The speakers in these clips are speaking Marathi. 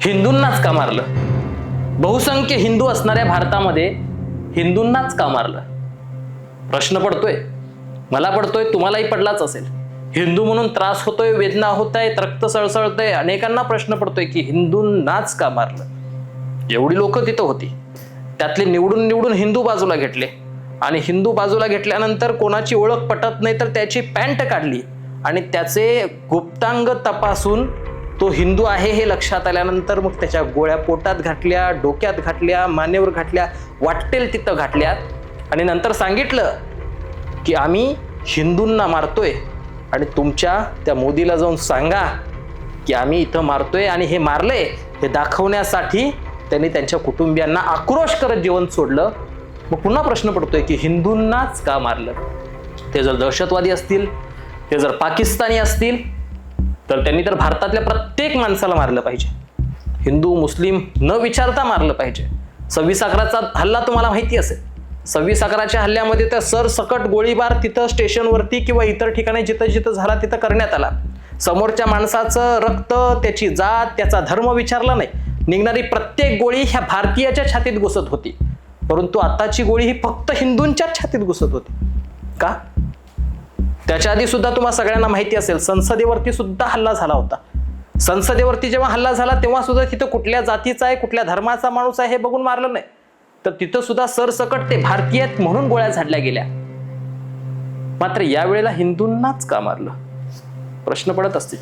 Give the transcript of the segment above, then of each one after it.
हिंदूंनाच का मारलं? बहुसंख्य हिंदू असणाऱ्या भारतामध्ये हिंदूंनाच का मारलं? प्रश्न पडतोय. मला पडतोय तुम्हालाही पडलाच असेल. हिंदू म्हणून त्रास होतोय वेदना होत आहेत रक्त सळसळतंय अनेकांना प्रश्न पडतोय की हिंदूंनाच का मारलं? एवढी लोक तिथं होती. त्यातले निवडून निवडून हिंदू बाजूला घेतले. आणि हिंदू बाजूला घेतल्यानंतर कोणाची ओळख पटत नाही तर त्याची पॅन्ट काढली. आणि त्याचे गुप्तांग तपासून तो हिंदू आहे हे लक्षात आल्यानंतर मग त्याच्या गोळ्या पोटात घातल्या डोक्यात घातल्या मानेवर घातल्या वाटेल तिथं घातल्यात. आणि नंतर सांगितलं की आम्ही हिंदूंना मारतोय आणि तुमच्या त्या मोदीला जाऊन सांगा की आम्ही इथं मारतोय आणि हे मारले हे दाखवण्यासाठी त्यांनी त्यांच्या कुटुंबियांना आक्रोश करत जीवन सोडलं. मग पुन्हा प्रश्न पडतोय की हिंदूंनाच का मारलं? ते जर दहशतवादी असतील ते जर पाकिस्तानी असतील तर त्यांनी तर भारतातल्या प्रत्येक माणसाला मारलं पाहिजे. हिंदू मुस्लिम न विचारता मारलं पाहिजे. सव्वीस अकराचा हल्ला तुम्हाला माहिती असेल. सव्वीस अकराच्या हल्ल्यामध्ये त्या सरसकट गोळीबार तिथं स्टेशनवरती किंवा इतर ठिकाणी जिथं जिथं झाला तिथं करण्यात आला. समोरच्या माणसाचं रक्त त्याची जात त्याचा धर्म विचारला नाही. निघणारी प्रत्येक गोळी ह्या भारतीयाच्या छातीत घुसत होती. परंतु आताची गोळी ही फक्त हिंदूंच्याच छातीत घुसत होती. का? त्याच्या आधी सुद्धा तुम्हाला सगळ्यांना माहिती असेल संसदेवरती सुद्धा हल्ला झाला होता. संसदेवरती जेव्हा हल्ला झाला तेव्हा सुद्धा तिथं कुठल्या जातीचा आहे कुठल्या धर्माचा माणूस आहे हे बघून मारलं नाही. तर तिथं सुद्धा सरसकट ते भारतीय आहेत म्हणून गोळ्या झाडल्या गेल्या. मात्र यावेळेला हिंदूंनाच का मारलं? प्रश्न पडत असतील.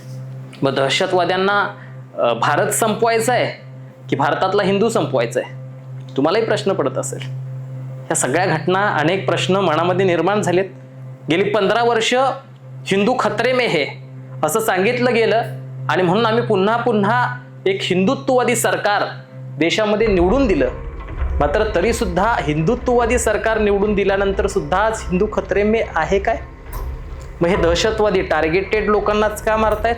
मग दहशतवाद्यांना भारत संपवायचा आहे की भारतातला हिंदू संपवायचा आहे? तुम्हालाही प्रश्न पडत असेल. ह्या सगळ्या घटना अनेक प्रश्न मनामध्ये निर्माण झालेत. गेली पंधरा वर्ष हिंदू खतरे मे हे असं सांगितलं गेलं. आणि म्हणून आम्ही पुन्हा पुन्हा एक हिंदुत्ववादी सरकार देशामध्ये निवडून दिलं. मात्र तरीसुद्धा हिंदुत्ववादी सरकार निवडून दिल्यानंतर सुद्धा आज हिंदू खतरे मे आहे काय? मग हे दहशतवादी टार्गेटेड लोकांनाच का मारतायत?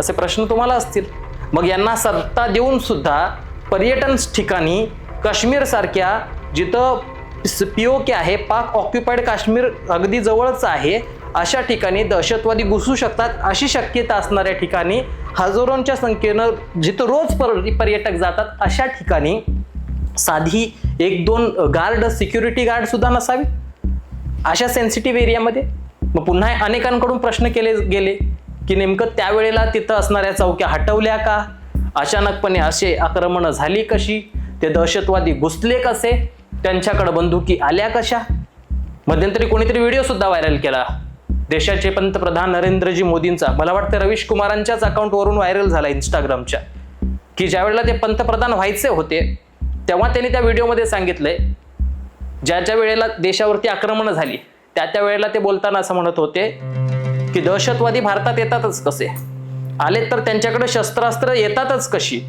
असे प्रश्न तुम्हाला असतील. मग यांना सत्ता देऊन सुद्धा पर्यटन ठिकाणी काश्मीर सारख्या जिथं पीओके आहे पाक ऑक्युपाईड काश्मीर अगदी जवळच आहे. अशा ठिकाणी दहशतवादी घुसू शकतात. अशी शक्यता असणाऱ्या ठिकाणी हजारोंच्या संख्येनं जिथं रोज पर- पर्यटक जातात अशा ठिकाणी साधी एक दोन गार्ड सिक्युरिटी गार्ड सुद्धा नसावी. अशा सेन्सिटिव्ह एरियामध्ये मग पुन्हा अनेकांकडून प्रश्न केले गेले की नेमकं त्यावेळेला तिथं असणाऱ्या चौक्या हटवल्या का? अचानकपणे असे आक्रमणं झाली कशी? ते दहशतवादी घुसले कसे? त्यांच्याकडे बंदुकी आल्या कशा? मध्यंतरी कोणीतरी व्हिडिओ सुद्धा व्हायरल केला. देशाचे पंतप्रधान नरेंद्रजी मोदींचा मला वाटतं रवीश कुमारांच्याच अकाउंटवरून व्हायरल झाला इंस्टाग्रामच्या. की ज्यावेळेला ते पंतप्रधान व्हायचे होते तेव्हा त्यांनी त्या व्हिडिओमध्ये सांगितलंय ज्या ज्या वेळेला देशावरती आक्रमणं झाली त्या त्या वेळेला ते बोलताना असं म्हणत होते की दहशतवादी भारतात येतातच कसे? आले तर त्यांच्याकडे शस्त्रास्त्र येतातच कशी?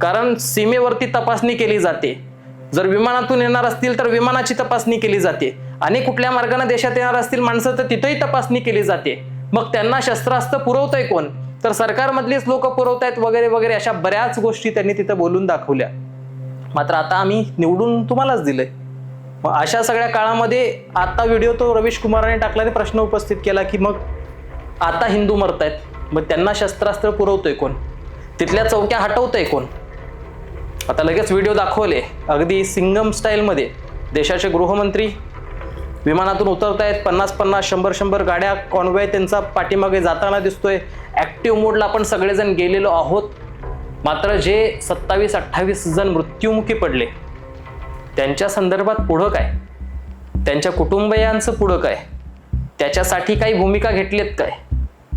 कारण सीमेवरती तपासणी केली जाते. जर विमानातून येणार असतील तर विमानाची तपासणी केली जाते. आणि कुठल्या मार्गाने देशात येणार असतील माणसं तर तिथंही तपासणी केली जाते. मग त्यांना शस्त्रास्त्र पुरवतंय कोण? तर सरकारमधलीच लोक पुरवतायत वगैरे वगैरे अशा बऱ्याच गोष्टी त्यांनी तिथं बोलून दाखवल्या. मात्र आता आम्ही निवडून तुम्हालाच दिलंय. मग अशा सगळ्या काळामध्ये आता व्हिडिओ तो रवीश कुमाराने टाकल्याने प्रश्न उपस्थित केला की मग आता हिंदू मरतायत. मग त्यांना शस्त्रास्त्र पुरवतोय कोण? तिथल्या चौक्या हटवतोय कोण? आता लगेच व्हिडिओ दाखवले. अगदी सिंगम स्टाईलमध्ये देशाचे गृहमंत्री विमानातून उतरतायत. पन्नास पन्नास शंभर शंभर गाड्या कॉन्वॉय त्यांचा पाठीमागे जाताना दिसतोय. ॲक्टिव्ह मोडला आपण सगळेजण गेलेलो आहोत. मात्र जे सत्तावीस अठ्ठावीस जण मृत्युमुखी पडले त्यांच्या संदर्भात पुढं काय? त्यांच्या कुटुंबियांचं पुढं काय? त्याच्यासाठी काही भूमिका घेतलीत काय?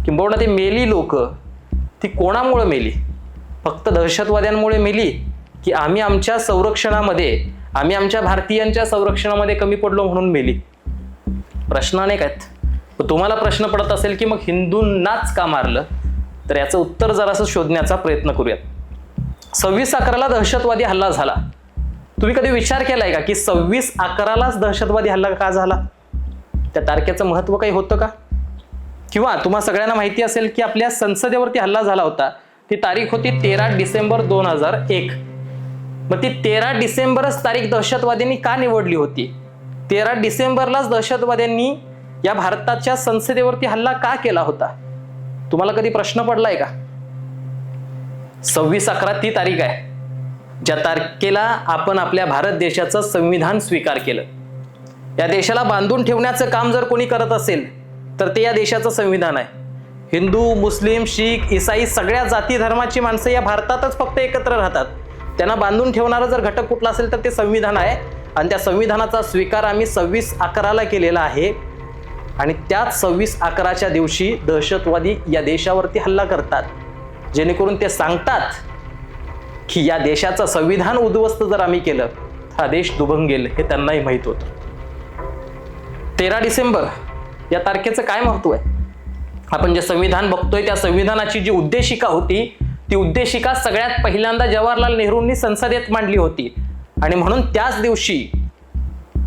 किंबहुना ते मेली लोक ती कोणामुळं मेली? फक्त दहशतवाद्यांमुळे मेली? की आम्ही आमच्या संरक्षणामध्ये आम्ही आमच्या भारतीयांच्या संरक्षणामध्ये कमी पडलो म्हणून मेली. प्रश्न अनेक आहेत. तुम्हाला प्रश्न पडत असेल की मग हिंदूंनाच का मारलं? तर याचं उत्तर जरासं शोधण्याचा प्रयत्न करूयात. सव्वीस अकराला दहशतवादी हल्ला झाला. तुम्ही कधी विचार केलाय का की सव्वीस अकरालाच दहशतवादी हल्ला का झाला? त्या तारखेचं महत्त्व काही होतं का? किंवा तुम्हा सगळ्यांना माहिती असेल की आपल्या संसदेवरती हल्ला झाला होता. ती तारीख होती तेरा डिसेंबर दोन हजार एक. मग ती तेरा डिसेंबरच तारीख दहशतवाद्यांनी का निवडली होती? तेरा डिसेंबरलाच दहशतवाद्यांनी या भारताच्या संसदेवरती हल्ला का केला होता? तुम्हाला कधी प्रश्न पडलाय का? सव्वीस अकरा ती तारीख आहे. ज्या तारखेला आपण आपल्या भारत देशाचं संविधान स्वीकार केलं. या देशाला बांधून ठेवण्याचं काम जर कोणी करत असेल तर ते या देशाचं संविधान आहे. हिंदू मुस्लिम शीख इसाई सगळ्या जाती धर्माची माणसं या भारतातच फक्त एकत्र राहतात. त्यांना बांधून ठेवणारा जर घटक कुठला असेल तर ते संविधान आहे. आणि त्या संविधानाचा स्वीकार आम्ही सव्वीस अकराला केलेला आहे. आणि त्याच सव्वीस अकराच्या दिवशी दहशतवादी या देशावरती हल्ला करतात. जेणेकरून ते सांगतात की या देशाचं संविधान उद्ध्वस्त जर आम्ही केलं हा देश दुभंगेल हे त्यांनाही माहीत होतं. तेरा डिसेंबर या तारखेचं काय महत्त्व आहे? आपण जे संविधान बघतोय त्या संविधानाची जी उद्देशिका होती ती उद्देशिका सगळ्यात पहिल्यांदा जवाहरलाल नेहरूंनी संसदेत मांडली होती. आणि म्हणून त्याच दिवशी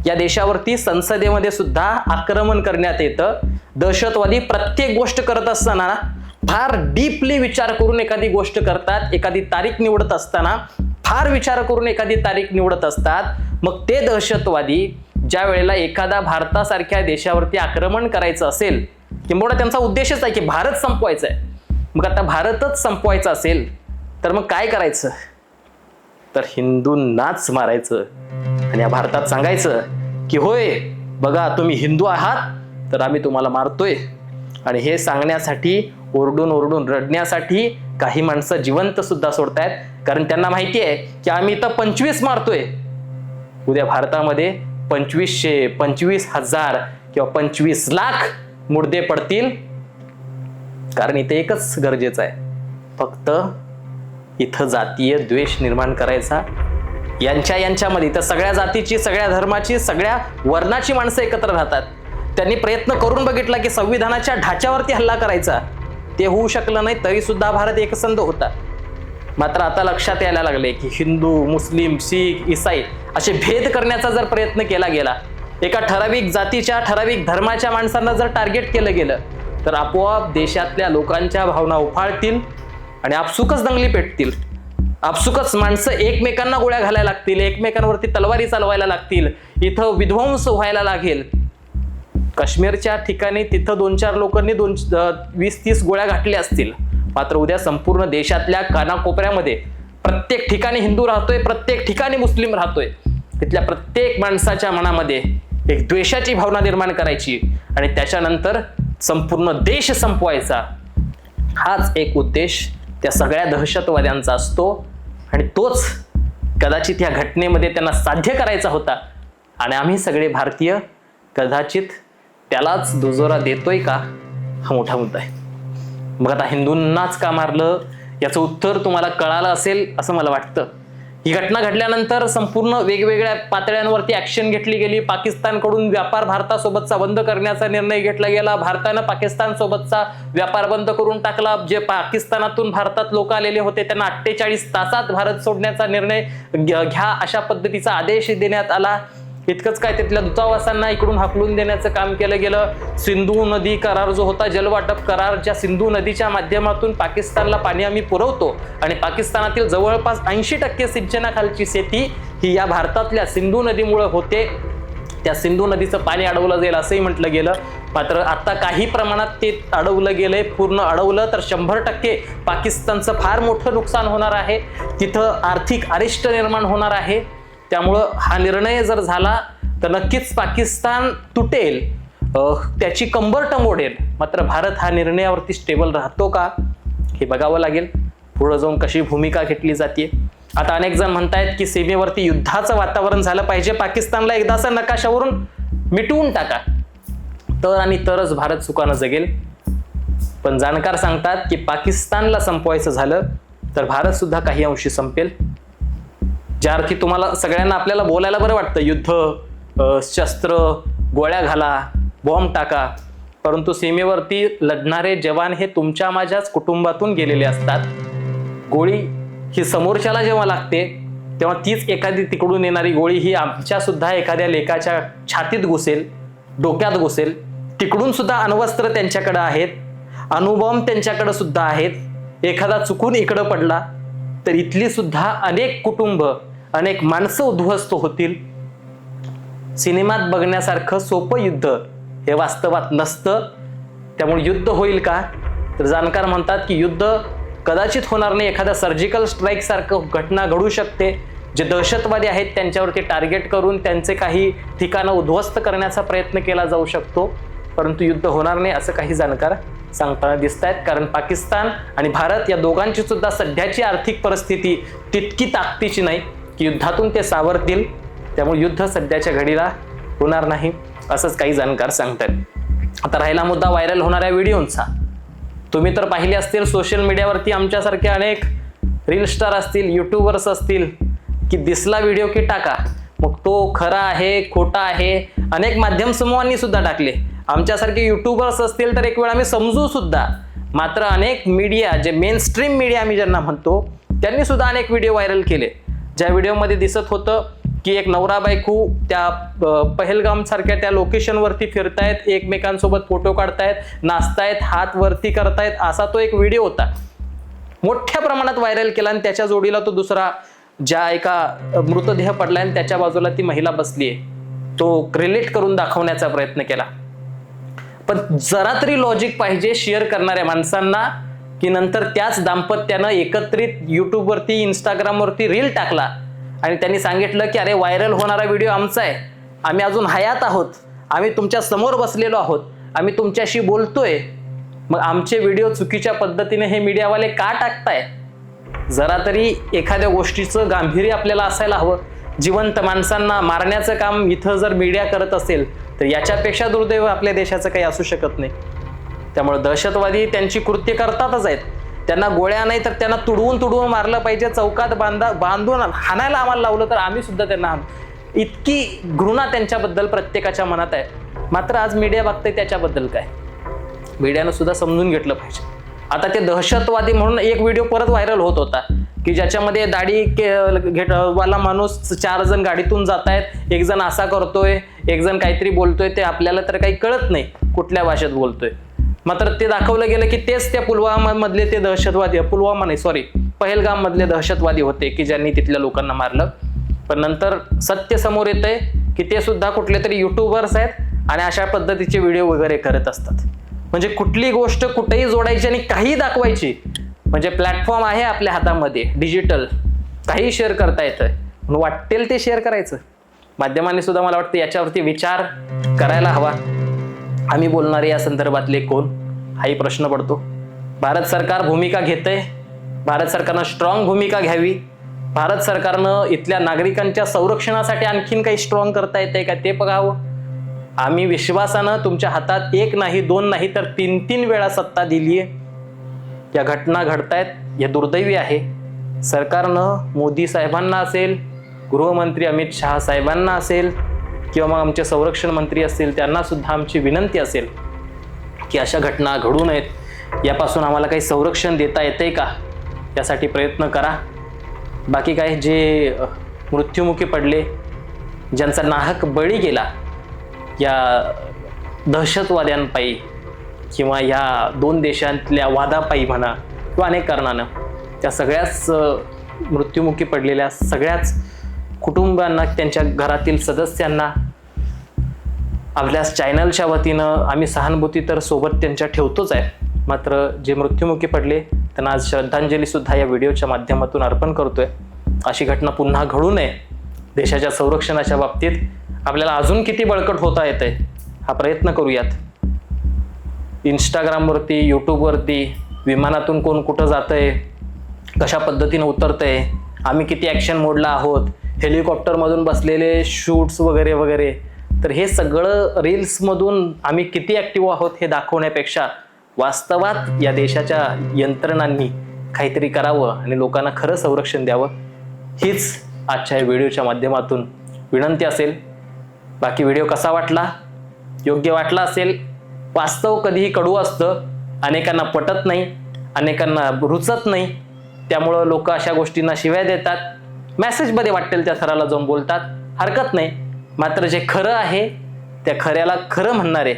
या देशावरती संसदेमध्ये सुद्धा आक्रमण करण्यात येतं. दहशतवादी प्रत्येक गोष्ट करत असताना फार डीपली विचार करून एखादी गोष्ट करतात एखादी तारीख निवडत असताना फार विचार करून एखादी तारीख निवडत असतात. मग ते दहशतवादी ज्या वेळेला एखादा भारतासारख्या देशावरती आक्रमण करायचं असेल किंबहुना त्यांचा उद्देशच आहे की भारत संपवायचा आहे मग आता भारतच संपवायचा असेल तर मग काय करायचं? तर हिंदूंनाच मारायचं आणि या भारतात सांगायचं की होय बघा तुम्ही हिंदू आहात तर आम्ही तुम्हाला मारतोय. आणि हे सांगण्यासाठी ओरडून ओरडून रडण्यासाठी काही माणसं जिवंत सुद्धा सोडतायत कारण त्यांना माहिती आहे की आम्ही इथं पंचवीस मारतोय. उद्या भारतामध्ये पंचवीसशे पंचवीस हजार किंवा पंचवीस लाख मुर्दे पडतील. कारण इथे एकच गरजेचं आहे. फक्त इथं जातीय द्वेष निर्माण करायचा. यांच्या यांच्यामध्ये इथं सगळ्या जातीची सगळ्या धर्माची सगळ्या वर्णाची माणसं एकत्र राहतात. त्यांनी प्रयत्न करून बघितला की संविधानाच्या ढाच्यावरती हल्ला करायचा. ते होऊ शकलं नाही तरी सुद्धा भारत एकसंध होता. मात्र आता लक्षात यायला लागले की हिंदू मुस्लिम शीख इसाई असे भेद करण्याचा जर प्रयत्न केला गेला एका ठराविक जातीच्या ठराविक धर्माच्या माणसांना जर टार्गेट केलं गेलं तर आपोआप देशातल्या लोकांच्या भावना उफाळतील आणि आपसुकच दंगली पेटतील. आपसुकच माणसं एकमेकांना गोळ्या घालायला लागतील एकमेकांवरती तलवारी चालवायला लागतील इथं विध्वंस व्हायला लागेल. काश्मीरच्या ठिकाणी तिथं दोन चार लोकांनी दोन वीस तीस गोळ्या घातल्या असतील. मात्र उद्या संपूर्ण देशातल्या कानाकोपऱ्यामध्ये प्रत्येक ठिकाणी हिंदू राहतोय प्रत्येक ठिकाणी मुस्लिम राहतोय. तिथल्या प्रत्येक माणसाच्या मनामध्ये एक द्वेषाची भावना निर्माण करायची आणि त्याच्यानंतर संपूर्ण देश संपवायचा. हाच एक उद्देश त्या सगळ्या दहशतवाद्यांचा असतो. आणि तोच कदाचित या घटनेमध्ये त्यांना साध्य करायचा होता. आणि आम्ही सगळे भारतीय कदाचित त्यालाच दुजोरा देतोय का? हा मोठा मुद्दा आहे. मग आता हिंदूंनाच का मारलं? याचं उत्तर तुम्हाला कळालं असेल असं मला वाटतं. ही घटना घडल्यानंतर संपूर्ण वेगवेगळ्या पातळ्यांवरती ऍक्शन घेतली गेली. पाकिस्तानकडून व्यापार भारतासोबतचा बंद करण्याचा निर्णय घेतला गेला. भारतानं पाकिस्तान सोबतचा व्यापार बंद करून टाकला. जे पाकिस्तानातून भारतात लोक आलेले होते त्यांना अठ्ठेचाळीस तासात भारत सोडण्याचा निर्णय घ्या घ्या अशा पद्धतीचा आदेश देण्यात आला. इतकंच काय तिथल्या दूतावासांना इकडून हाकलून देण्याचं काम केलं गेलं. सिंधू नदी करार जो होता जलवाटप करार ज्या सिंधू नदीच्या माध्यमातून पाकिस्तानला पाणी आम्ही पुरवतो आणि पाकिस्तानातील जवळपास ऐंशी टक्के सिंचनाखालची शेती ही या भारतातल्या सिंधू नदीमुळे होते. त्या सिंधू नदीचं पाणी अडवलं जाईल असंही म्हटलं गेलं. मात्र आता काही प्रमाणात ते अडवलं गेलंय पूर्ण अडवलं तर शंभर टक्के पाकिस्तानचं फार मोठं नुकसान होणार आहे. तिथं आर्थिक अरिष्ट निर्माण होणार आहे. त्यामुळं हा निर्णय जर झाला तर नक्कीच पाकिस्तान तुटेल. त्याची कंबर मोडेल मात्र भारत हा निर्णयावरती स्टेबल राहतो का हे बघावं लागेल. पुढं जाऊन कशी भूमिका घेतली जाते आता अनेक जण म्हणतायत की सीमेवरती युद्धाचं वातावरण झालं पाहिजे. पाकिस्तानला एकदाचा नकाशावरून मिटवून टाका. तर आणि तरच भारत सुखानं जगेल. पण जाणकार सांगतात की पाकिस्तानला संपवायचं झालं तर भारत सुद्धा काही अंशी संपेल. ज्या अर्थी तुम्हाला सगळ्यांना आपल्याला बोलायला बरं वाटतं. युद्ध शस्त्र गोळ्या घाला बॉम्ब टाका. परंतु सीमेवरती लढणारे जवान हे तुमच्या माझ्याच कुटुंबातून गेलेले असतात. गोळी ही समोरच्याला जेव्हा लागते तेव्हा तीच एखादी तिकडून येणारी गोळी ही आमच्या सुद्धा एखाद्या लेखाच्या छातीत घुसेल डोक्यात घुसेल. तिकडून सुद्धा अण्वस्त्र त्यांच्याकडे आहेत. अणुबॉम्ब त्यांच्याकडे सुद्धा आहेत. एखादा चुकून इकडं पडला तर इथली सुद्धा अनेक कुटुंब अनेक माणसं उद्ध्वस्त होतील. सिनेमात बघण्यासारखं सोपं युद्ध हे वास्तवात नसतं. त्यामुळे युद्ध होईल का? तर जाणकार म्हणतात की युद्ध कदाचित होणार नाही. एखाद्या सर्जिकल स्ट्राईक सारखं घटना घडू शकते. जे दहशतवादी आहेत त्यांच्यावरती टार्गेट करून त्यांचे काही ठिकाणं उद्ध्वस्त करण्याचा प्रयत्न केला जाऊ शकतो. परंतु युद्ध होणार नाही असं काही जाणकार सांगताना दिसत आहेत कारण पाकिस्तान आणि भारत या दोघांची सुद्धा सध्याची आर्थिक परिस्थिती तितकी ताकदीची नाही. युद्धातून ते सावरतील त्यामुळे युद्ध सध्याच्या घडीला होणार नाही असंच काही जाणकार सांगतात. आता राहिला मुद्दा व्हायरल होणाऱ्या व्हिडिओंचा. तुम्ही तर पाहिले असतील सोशल मीडियावरती आमच्यासारखे अनेक रील स्टार असतील युट्यूबर्स असतील की दिसला व्हिडिओ की टाका. मग तो खरा आहे खोटा आहे अनेक माध्यम समूहांनी सुद्धा टाकले. आमच्यासारखे युट्यूबर्स असतील तर एक वेळ आम्ही समजू सुद्धा. मात्र अनेक मीडिया जे मेन स्ट्रीम मीडिया आम्ही ज्यांना म्हणतो त्यांनी सुद्धा अनेक व्हिडिओ व्हायरल केले. ज्या व्हिडिओमध्ये दिसत होतं की एक नवरा बायको त्या पहलगाम सारख्या त्या लोकेशनवरती फिरतायत एकमेकांसोबत फोटो काढतायत नाचतायत हात वरती करतायत असा तो एक व्हिडिओ होता. मोठ्या प्रमाणात व्हायरल केला आणि त्याच्या जोडीला तो दुसरा ज्या एका मृतदेह पडलाय आणि त्याच्या बाजूला ती महिला बसली आहे. तो रिलेट करून दाखवण्याचा प्रयत्न केला. पण जरा तरी लॉजिक पाहिजे शेअर करणाऱ्या माणसांना की नंतर त्याच दाम्पत्यानं एकत्रित युट्यूबवरती इंस्टाग्रामवरती रील टाकला. आणि त्यांनी सांगितलं की अरे व्हायरल होणारा व्हिडिओ आमचा आहे. आम्ही अजून हयात आहोत. आम्ही तुमच्यासमोर बसलेलो आहोत. आम्ही तुमच्याशी बोलतोय. मग आमचे व्हिडिओ चुकीच्या पद्धतीने हे मीडियावाले का टाकताय? जरा तरी एखाद्या गोष्टीचं गांभीर्य आपल्याला असायला हवं. जिवंत माणसांना मारण्याचं काम इथं जर मीडिया करत असेल तर याच्यापेक्षा दुर्दैव आपल्या देशाचं काही असू शकत नाही. त्यामुळे दहशतवादी त्यांची कृत्य करतातच आहेत. त्यांना गोळ्या नाही तर त्यांना तुडवून तुडवून मारलं पाहिजे चौकात बांधा बांधून हाणायला आम्हाला लावलं तर आम्ही सुद्धा त्यांना इतकी घृणा त्यांच्याबद्दल प्रत्येकाच्या मनात आहे. मात्र आज मीडिया बघते त्याच्याबद्दल काय? मीडियानं सुद्धा समजून घेतलं पाहिजे. आता ते दहशतवादी म्हणून एक व्हिडिओ परत व्हायरल होत होता की ज्याच्यामध्ये दाढी के- वाला माणूस चार जण गाडीतून जात आहेत एक जण असा करतोय एक जण काहीतरी बोलतोय ते आपल्याला तर काही कळत नाही कुठल्या भाषेत बोलतोय. मात्र ते दाखवलं गेलं की तेच त्या पुलवामा मधले ते दहशतवादी पुलवामा नाही सॉरी पहलगाम मधले दहशतवादी होते की ज्यांनी तिथल्या लोकांना मारलं. पण नंतर सत्य समोर येतंय की ते सुद्धा कुठले तरी युट्यूबर्स आहेत आणि अशा पद्धतीचे व्हिडिओ वगैरे करत असतात. म्हणजे कुठली गोष्ट कुठेही जोडायची आणि काही दाखवायची म्हणजे प्लॅटफॉर्म आहे आपल्या हातामध्ये डिजिटल काही शेअर करता येतं म्हणून वाटेल ते शेअर करायचं. माध्यमांनी सुद्धा मला वाटतं याच्यावरती विचार करायला हवा. आम्ही बोलणारे या संदर्भातले कोण? हाही प्रश्न पडतो. भारत सरकार भूमिका घेतंय. भारत सरकारनं स्ट्रॉंग भूमिका घ्यावी. भारत सरकारनं इथल्या नागरिकांच्या संरक्षणासाठी आणखीन काही स्ट्रॉंग करता येते का ते बघावं. आम्ही विश्वासानं तुमच्या हातात एक नाही दोन नाही तर तीन तीन वेळा सत्ता दिली आहे या घटना घडतायत हे दुर्दैवी आहे. सरकारनं मोदी साहेबांना असेल गृहमंत्री अमित शहा साहेबांना असेल किंवा मग आमचे संरक्षण मंत्री असतील त्यांना सुद्धा आमची विनंती असेल की अशा घटना घडू नयेत. यापासून आम्हाला काही संरक्षण देता येते का? यासाठी प्रयत्न करा. बाकी काय जे मृत्युमुखी पडले ज्यांचा नाहक बळी गेला या दहशतवाद्यांपायी किंवा या दोन देशांतल्या वादापायी म्हणा किंवा अनेक कारणानं त्या सगळ्याच मृत्युमुखी पडलेल्या सगळ्याच कुटुंबांना त्यांच्या घरातील सदस्यांना. आपल्या चॅनलच्या वतीनं आम्ही सहानुभूती तर सोबत त्यांच्या ठेवतोच आहे. मात्र जे मृत्युमुखी पडले त्यांना आज श्रद्धांजलीसुद्धा या व्हिडिओच्या माध्यमातून अर्पण करतोय. अशी घटना पुन्हा घडू नये. देशाच्या संरक्षणाच्या बाबतीत आपल्याला अजून किती बळकट होता येत आहे हा प्रयत्न करूयात. इंस्टाग्रामवरती यूट्यूबवरती विमानातून कोण कुठं जातंय कशा पद्धतीनं उतरतंय आम्ही किती ॲक्शन मोडला आहोत हेलिकॉप्टरमधून बसलेले शूट्स वगैरे वगैरे. तर हे सगळं रील्समधून आम्ही किती ॲक्टिव्ह आहोत हे दाखवण्यापेक्षा वास्तवात या देशाच्या यंत्रणांनी काहीतरी करावं आणि लोकांना खरं संरक्षण द्यावं हीच आजच्या या व्हिडिओच्या माध्यमातून विनंती असेल. बाकी व्हिडिओ कसा वाटला? योग्य वाटला असेल? वास्तव कधीही कडू असतं. अनेकांना पटत नाही अनेकांना रुचत नाही. त्यामुळं लोक अशा गोष्टींना शिव्या देतात. मेसेजमध्ये वाटेल त्या सराला जाऊन बोलतात हरकत नाही. मात्र जे खरं आहे त्या खऱ्याला खरं म्हणणारे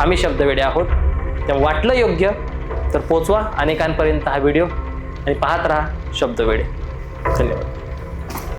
आम्ही शब्दवेडे आहोत. त्यामुळे वाटलं योग्य तर पोचवा अनेकांपर्यंत हा व्हिडिओ आणि पाहत राहा शब्दवेडे. धन्यवाद.